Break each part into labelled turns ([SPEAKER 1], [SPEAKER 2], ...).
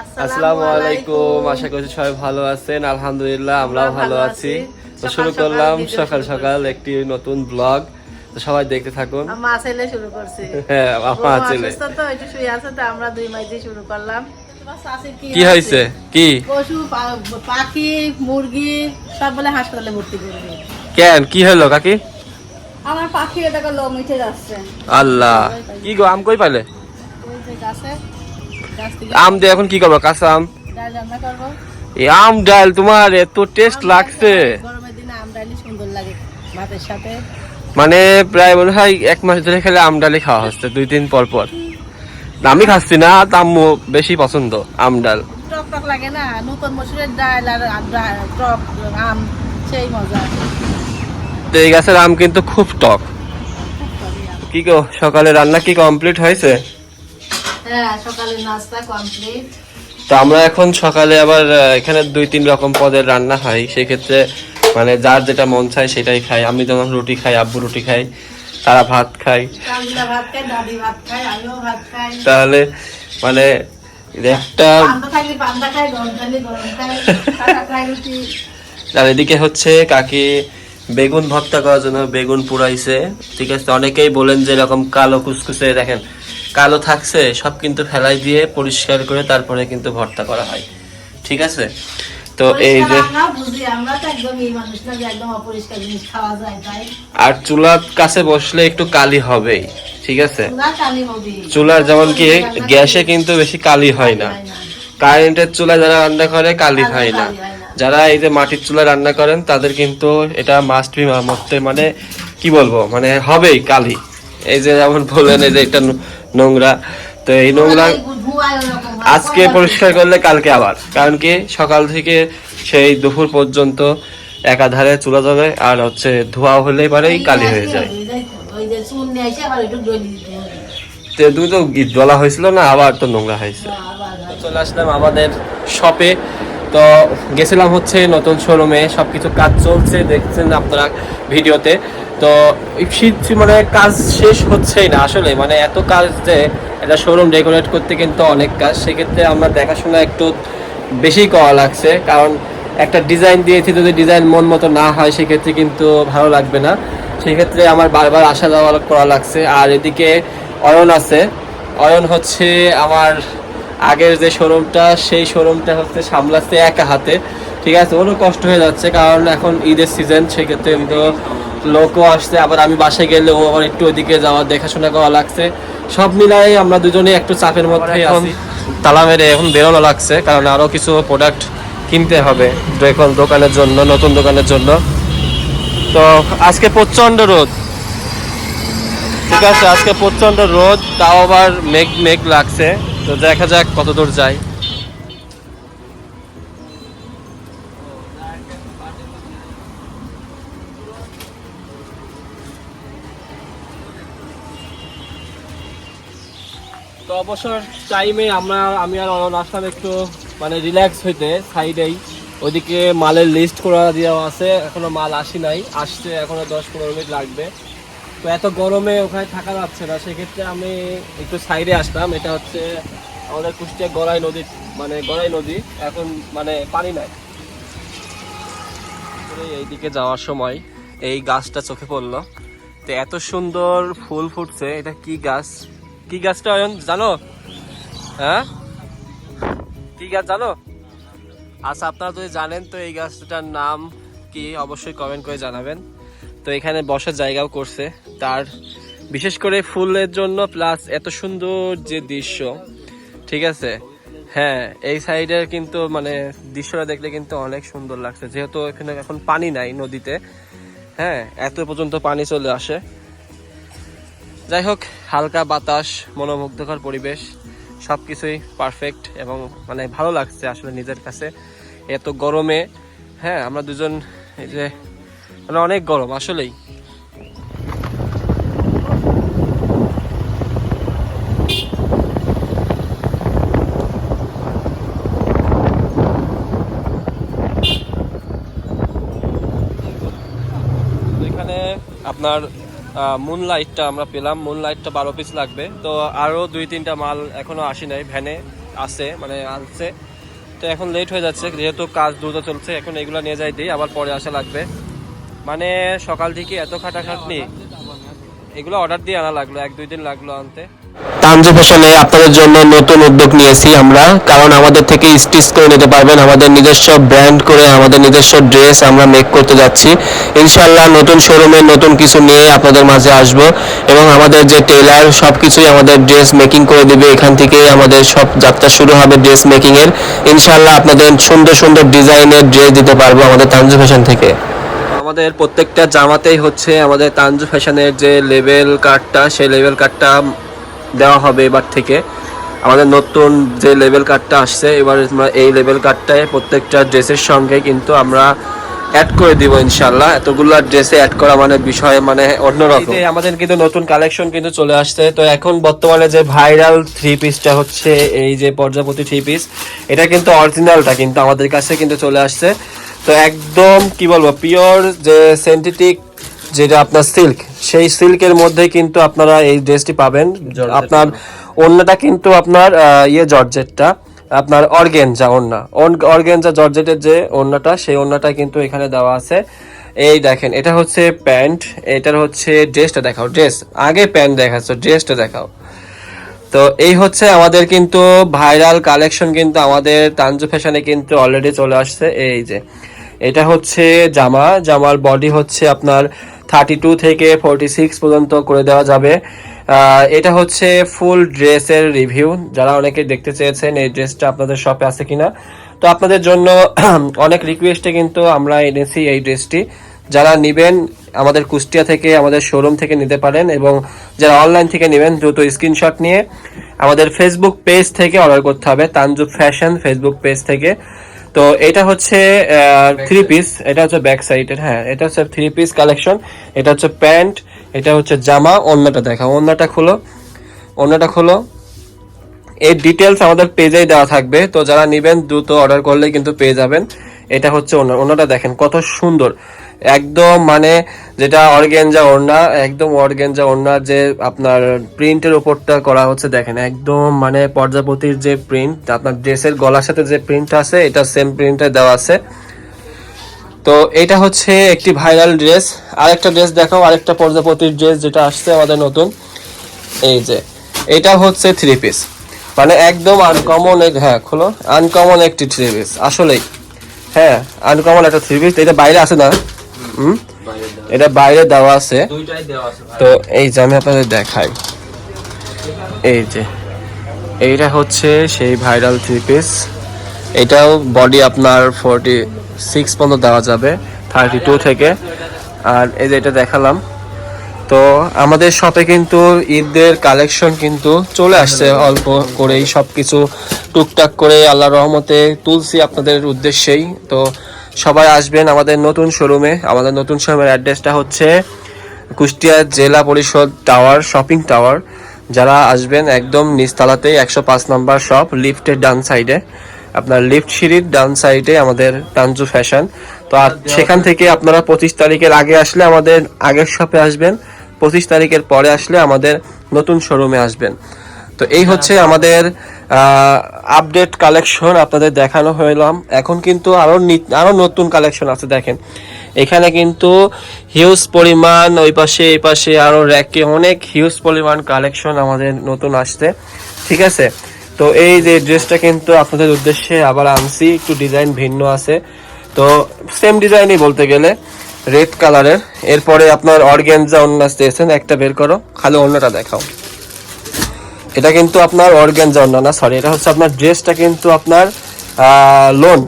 [SPEAKER 1] আসসালামু আলাইকুম। আশা করছি সবাই ভালো আছেন। আলহামদুলিল্লাহ আমরাও ভালো আছি। তো শুরু করলাম সকাল সকাল একটি নতুন ব্লগ তো সবাই দেখতে থাকুন।
[SPEAKER 2] মা ছেলে শুরু করছে।
[SPEAKER 1] হ্যাঁ আমার ছেলে
[SPEAKER 2] তো একটু শুয়ে আছে তো আমরা দুই মাস দিয়ে শুরু করলাম।
[SPEAKER 1] কি হয়েছে? কি?
[SPEAKER 2] পশু পাখি মুরগি সব বলে হাসপাতালে ভর্তি করবে
[SPEAKER 1] কেন? কি হলো কাকি?
[SPEAKER 2] আমার পাখি এটাকে লোম উঠে যাচ্ছে।
[SPEAKER 1] আল্লাহ। কি গো আম কই পাইলে?
[SPEAKER 2] ওই যে গাছে।
[SPEAKER 1] আম দিয়ে এখন কি করব কাঁচা আম? এই আম ডাল তোমার এত টেস্ট লাগছে। মানে প্রায় মনে হয় এক মাস ধরে খেলে আম ডালই খাওয়া হচ্ছে দুই দিন পর পর। আমি খাচ্ছি না আম্মু বেশি পছন্দ আম ডাল।
[SPEAKER 2] টক টক লাগে না নতুন মসুরের ডাল আর আর টক আম সেই মজা।
[SPEAKER 1] এই গাছের আম কিন্তু খুব টক। কি গো সকালে রান্না কি কমপ্লিট হয়েছে?
[SPEAKER 2] হ্যাঁ সকালে নাস্তা কমপ্লিট
[SPEAKER 1] তো আমরা এখন সকালে আবার এখানে দুই তিন রকম পদের রান্না হয় সেক্ষেত্রে মানে যার যেটা মন চায় সেটাই খাই। আমি যেমন রুটি খাই আব্বু রুটি খাই তারা ভাত খাই। তাহলে মানে একটা আর এদিকে হচ্ছে কাকি বেগুন ভর্তা করার জন্য বেগুন পুড়াইছে। ঠিক আছে অনেকেই বলেন যে এরকম কালো কুসকুসে দেখেন কালো থাকছে সব কিন্তু ফেলাই দিয়ে পরিষ্কার করে তারপরে কিন্তু ভর্তা করা হয়। ঠিক আছে? তো এই যে আর চুলার কাছে বসলে একটু কালি হবেই ঠিক আছে?
[SPEAKER 2] চুলা
[SPEAKER 1] চুলার যেমন কি গ্যাসে কিন্তু বেশি কালি হয় না। কারেন্টের চুলা যারা রান্না করে কালি হয় না। যারা এই যে মাটির চুলায় রান্না করেন তাদের কিন্তু এটা মাস্ট বি মরতে মানে কি বলব? মানে হবেই কালি। এই যে যেমন বললেন এই যে এটা ন- নোংরা। তো এই নোংরা আজকে পরিষ্কার করলে কালকে আবার। কারণ কি, সকাল থেকে সেই দুপুর পর্যন্ত একাধারে চুলা যাবে আর হচ্ছে ধোয়া হলে পরেই কালি হয়ে যায়। তো গীত বলা হয়েছিল না আবার তো নোংরা হয়েছে? চলে আসলাম আমাদের শপে তো গেছিলাম হচ্ছে নতুন শোরুমে সবকিছু কাজ চলছে, দেখছেন আপনারা ভিডিওতে। তো শীত মানে কাজ শেষ হচ্ছেই না আসলে। মানে এত কাজ যে একটা শোরুম ডেকোরেট করতে কিন্তু অনেক কাজ। সেক্ষেত্রে আমরা দেখাশোনা একটু বেশি করা লাগছে। কারণ একটা ডিজাইন দিয়েছি, যদি ডিজাইন মন মতো না হয়, সেক্ষেত্রে কিন্তু ভালো লাগবে না। সেক্ষেত্রে আমার বারবার আসা যাওয়া করা লাগছে। আর এদিকে অয়ন আছে। অয়ন হচ্ছে আমার আগের যে শোরুমটা সেই শোরুমটা হচ্ছে সামলাচ্ছে একা হাতে। ঠিক আছে, ওরও কষ্ট হয়ে যাচ্ছে। কারণ এখন ঈদের সিজন সেক্ষেত্রে তো লোকও আসছে আবার আমি বাসায় গেলে ও আবার একটু ওইদিকে যাওয়া দেখাশোনা করা লাগছে। সব মিলাই আমরা দুজনে একটু চাপের মধ্যে আছি। তালা মেরে এখন বেরোনো লাগছে কারণ আরও কিছু প্রোডাক্ট কিনতে হবে এখন দোকানের জন্য নতুন দোকানের জন্য। তো আজকে প্রচণ্ড রোদ। ঠিক আছে আজকে প্রচণ্ড রোদ তাও আবার মেঘ মেঘ লাগছে। তো দেখা যাক কত দূর যায় তো অবসর টাইমে আমরা, আমি আর অনন আসলাম একটু মানে রিল্যাক্স হইতে সাইডেই ওইদিকে মালের লিস্ট করা দেওয়া আছে, এখনও মাল আসি নাই। আসতে এখনও দশ পনেরো মিনিট লাগবে। তো এত গরমে ওখানে থাকা যাচ্ছে না, সেক্ষেত্রে আমি একটু সাইডে আসলাম। এটা হচ্ছে আমাদের কুষ্টিয়া গড়াই নদী মানে গড়াই নদী, এখন মানে পানি নাই। এইদিকে যাওয়ার সময় এই গাছটা চোখে পড়ল। তো এত সুন্দর ফুল ফুটছে, এটা কি গাছ? কি গাছটা অয়ন, জানো? হ্যাঁ? কি গাছ জানো? আচ্ছা আপনারা যদি জানেন, তো এই গাছটার নাম কি, অবশ্যই কমেন্ট করে জানাবেন। তো এখানে বসার জায়গাও করছে। তার বিশেষ করে ফুলের জন্য প্লাস এত সুন্দর যে দৃশ্য, ঠিক আছে? হ্যাঁ এই সাইডের কিন্তু মানে দৃশ্যটা দেখলে কিন্তু অনেক সুন্দর লাগছে। যেহেতু এখানে এখন পানি নাই নদীতে হ্যাঁ এত পর্যন্ত পানি চলে আসে। যাই হোক, হালকা বাতাস, মনোমুগ্ধকর পরিবেশ সব কিছুই পারফেক্ট এবং মানে ভালো লাগছে আসলে নিজের কাছে। এত গরমে হ্যাঁ আমরা দুজন এই যে মানে অনেক গরম আসলেই। আপনার মুন লাইটটা আমরা পেলাম। মুন লাইটটা বারো পিস লাগবে। তো আরও দুই, তিনটা মাল এখনও আসি নাই। ভ্যানে আছে মানে আনছে। তো এখন লেট হয়ে যাচ্ছে, যেহেতু কাজ দ্রুত চলছে, এখন এগুলো নিয়ে যাই দিই, আবার পরে আসা লাগবে। মানে সকাল থেকে এত খাটাখাটনি, এগুলো অর্ডার দিয়ে আনা লাগল, এক, দুই দিন লাগল আনতে। তানজু ফ্যাশনে আপনাদের জন্য নতুন উদ্যোগ নিয়েছি আমরা, কারণ আমাদের থেকে স্টিচ করে নিতে পারবেন, আমাদের নিজস্ব ব্র্যান্ড করে, আমাদের নিজস্ব ড্রেস আমরা মেক করতে যাচ্ছি। ইনশাল্লাহ নতুন শোরুমে নতুন কিছু নিয়ে আপনাদের মাঝে আসব, এবং আমাদের যে টেলার সব কিছুই আমাদের ড্রেস মেকিং করে দেবে, এখান থেকেই আমাদের সব যাত্রা শুরু হবে ড্রেস মেকিং এর। ইনশাল্লাহ আপনাদের সুন্দর সুন্দর ডিজাইনের ড্রেস দিতে পারব আমাদের তানজু ফ্যাশন থেকে। আমাদের প্রত্যেকটা জামাতেই হচ্ছে আমাদের তানজু ফ্যাশনের যে লেভেল কার্ডটা সেই লেভেল কার্ডটা দেওয়া হবে এবার থেকে। আমাদের নতুন যে লেভেল কার্ডটা আসছে, এবার এই লেভেল কার্ডটায় প্রত্যেকটা ড্রেসের সঙ্গে কিন্তু আমরা অ্যাড করে দিব ইনশাল্লাহ এতগুলো ড্রেসে অ্যাড করা মানে বিষয় মানে অন্যরকম। আমাদের কিন্তু নতুন কালেকশন কিন্তু চলে আসছে। তো এখন বর্তমানে যে ভাইরাল থ্রি পিসটা হচ্ছে, এই যে পর্যাপতি থ্রি পিস এটা কিন্তু অরিজিনালটা কিন্তু আমাদের কাছে কিন্তু চলে আসছে। তো একদম কি বলব পিওর যে সেন্থেটিক যেটা আপনার সিল্ক সেই সিল্কের মধ্যে কিন্তু আপনারা এই ড্রেসটি পাবেন। আপনার অন্যটা কিন্তু আপনার ইয়ে জর্জেটটা আপনার অর্গেনজা ওন্না অর্গেনজা জর্জেটের যে ওন্নাটা সেই ওন্নাটা কিন্তু এখানে দেওয়া আছে। এই দেখেন এটা হচ্ছে প্যান্ট এটার হচ্ছে ড্রেসটা দেখাও ড্রেস। আগে প্যান্ট দেখাচ্ছ ড্রেসটা দেখাও। তো এই হচ্ছে আমাদের কিন্তু ভাইরাল কালেকশন কিন্তু আমাদের তানজু ফ্যাশনে কিন্তু অলরেডি চলে আসছে। এই যে এটা হচ্ছে জামা জামার বডি হচ্ছে আপনার থার্টি টু থেকে ফোরটি সিক্স পর্যন্ত করে দেওয়া যাবে। এটা হচ্ছে ফুল ড্রেসের রিভিউ। যারা অনেকে দেখতে চেয়েছেন এই ড্রেসটা আপনাদের শপে আছে কিনা। তো আপনাদের জন্য অনেক রিকোয়েস্টে কিন্তু আমরা এনেছি এই ড্রেসটি। যারা নেবেন, আমাদের কুষ্টিয়া থেকে, আমাদের শোরুম থেকে নিতে পারেন এবং যারা অনলাইন থেকে নেবেন, দ্রুত স্ক্রিনশট নিয়ে আমাদের ফেসবুক পেজ থেকে অর্ডার করতে হবে তানজু ফ্যাশন ফেসবুক পেজ থেকে। তো এটা হচ্ছে থ্রি পিস এটা হচ্ছে ব্যাক সাইড হ্যাঁ এটা হচ্ছে থ্রি পিস কালেকশন এটা হচ্ছে প্যান্ট এটা হচ্ছে জামা অন্যটা দেখা অন্যটা খোলো অন্যটা খোলো। এর ডিটেলস আমাদের পেজেই দেওয়া থাকবে তো যারা নেবেন দ্রুত অর্ডার করলে কিন্তু পেয়ে যাবেন। এটা হচ্ছে অন্যটা ওনাটা দেখেন কত সুন্দর। একদম মানে যেটা অর্গেনজা ওড়না, একদম অর্গেনজা ওড়না যে আপনার প্রিন্টের উপরটা করা হচ্ছে দেখেন, একদম মানে পর্যাপতির যে প্রিন্ট, আপনার ড্রেসের গলার সাথে যে প্রিন্ট আছে, এটা সেম প্রিন্টে দেওয়া আছে। তো এটা হচ্ছে একটি ভাইরাল ড্রেস আরেকটা ড্রেস দেখাও, আরেকটা প্রজাপতির ড্রেস যেটা আসছে আমাদের নতুন। এই যে, এটা হচ্ছে থ্রি পিস মানে একদম আনকমন হ্যাঁ খোলো। আনকমন একটি থ্রি পিস আসলেই। হ্যাঁ আনকমন একটা থ্রি পিস এটা বাইরে আছে না? এটা বাইরে দেওয়া আছে। তো এই যে আমি আপনাদের দেখাই। এই যে এইটা হচ্ছে সেই ভাইরাল থ্রি পিস এটাও বডি আপনার ফোরটি সিক্স পর্যন্ত দেওয়া যাবে থার্টি টু থেকে। আর এই যে এটা দেখালাম। তো আমাদের শপে কিন্তু ঈদের কালেকশন কিন্তু চলে আসছে অল্প করেই সব কিছু টুকটাক করে আল্লাহ রহমতে তুলছি আপনাদের উদ্দেশ্যেই। তো সবাই আসবেন আমাদের নতুন শোরুমে আমাদের নতুন শোরুমের অ্যাড্রেসটা হচ্ছে কুষ্টিয়া জেলা পরিষদ টাওয়ার শপিং টাওয়ার যারা আসবেন একদম নিচতলাতেই একশো পাঁচ নম্বর শপ লিফটের ডান সাইডে আপনার লিফট সিঁড়ির ডান সাইডে আমাদের তানজু ফ্যাশন তো আর সেখান থেকে আপনারা পঁচিশ তারিখের আগে আসলে আমাদের আগের শপে আসবেন। পঁচিশ তারিখের পরে আসলে আমাদের নতুন শোরুমে আসবেন। তো এই হচ্ছে আমাদের আপডেট কালেকশন আপনাদের দেখানো হইলাম এখন কিন্তু আরও নি- আরও নতুন কালেকশন আছে, দেখেন। এখানে কিন্তু হিউজ পরিমাণ, ওই পাশে, এই পাশে আরও র্যাকে অনেক হিউজ পরিমাণ কালেকশন আমাদের নতুন আসছে। ঠিক আছে? তো এই যে ড্রেসটা কিন্তু আপনাদের উদ্দেশ্যে আবার আনছি, একটু ডিজাইন ভিন্ন আছে। তো সেম ডিজাইনই বলতে গেলে রেড কালারের এরপরে আপনার অর্গেনজা অন্য দিয়েছেন একটা বের করো, খালি অন্যটা দেখাও। এটা কিন্তু আপনার অর্গ্যানজা অন্য না সরি এটা হচ্ছে আপনার ড্রেসটা কিন্তু আপনার লোন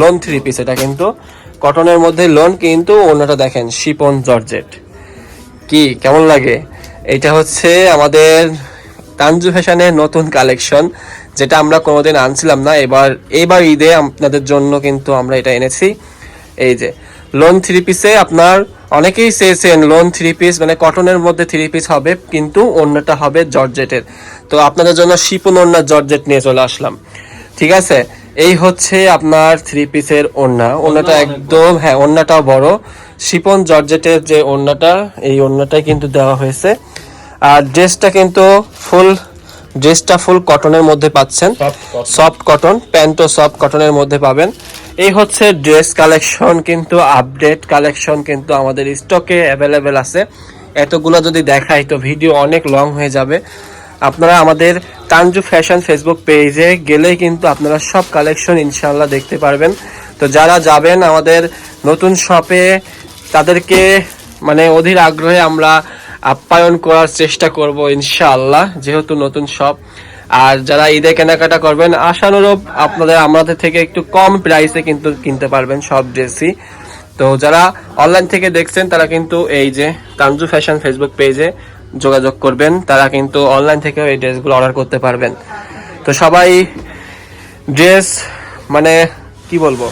[SPEAKER 1] লোন থ্রি পিস এটা কিন্তু কটনের মধ্যে লোন কিন্তু অন্যটা দেখেন, শিপন জর্জেট। কি, কেমন লাগে? এটা হচ্ছে আমাদের তানজু ফ্যাশনের নতুন কালেকশন যেটা আমরা কোনোদিন আনছিলাম না। এবার এবার ঈদে আপনাদের জন্য কিন্তু আমরা এটা এনেছি। এই যে লোন থ্রি পিসে আপনার অনেকেই চেয়েছেন লোন থ্রি পিস মানে কটনের মধ্যে থ্রি পিস হবে কিন্তু অন্যটা হবে জর্জেটের। তো আপনাদের জন্য শিপন অন্য জর্জেট নিয়ে চলে আসলাম। ঠিক আছে? এই হচ্ছে আপনার থ্রি পিসের ওড়না। ওড়নাটা একদম হ্যাঁ ওড়নাটাও বড়। শিপন জর্জেটের যে ওড়নাটা এই ওড়নাটাই কিন্তু দেওয়া হয়েছে। আর ড্রেসটা কিন্তু ফুল ড্রেসটা ফুল কটনের মধ্যে পাচ্ছেন। সফট কটন প্যান্টও সফট কটনের মধ্যে পাবেন। এই হচ্ছে ড্রেস কালেকশন, কিন্তু আপডেট কালেকশন কিন্তু আমাদের স্টকে অ্যাভেলেবেল আছে। এতগুলো যদি দেখাই তো ভিডিও অনেক লং হয়ে যাবে। আপনারা আমাদের তানজু ফ্যাশন ফেসবুক পেজে গেলেই কিন্তু আপনারা সব কালেকশন ইনশাল্লাহ দেখতে পারবেন। তো যারা যাবেন আমাদের নতুন শপে, তাদেরকে মানে অধীর আগ্রহে আমরা আপ্যায়ন করার চেষ্টা করব ইনশাআল্লাহ, যেহেতু নতুন শপ। আর যারা ঈদে কেনাকাটা করবেন, আশানুরূপ আপনাদের আমাদের থেকে একটু কম প্রাইসে কিন্তু কিনতে পারবেন সব ড্রেসই তো যারা অনলাইন থেকে দেখছেন, তারা কিন্তু এই যে তানজু ফ্যাশন ফেসবুক পেজে যোগাযোগ করবেন, তারা কিন্তু অনলাইন থেকেও এই ড্রেসগুলো অর্ডার করতে পারবেন। তো সবাই ড্রেস মানে কি বলব?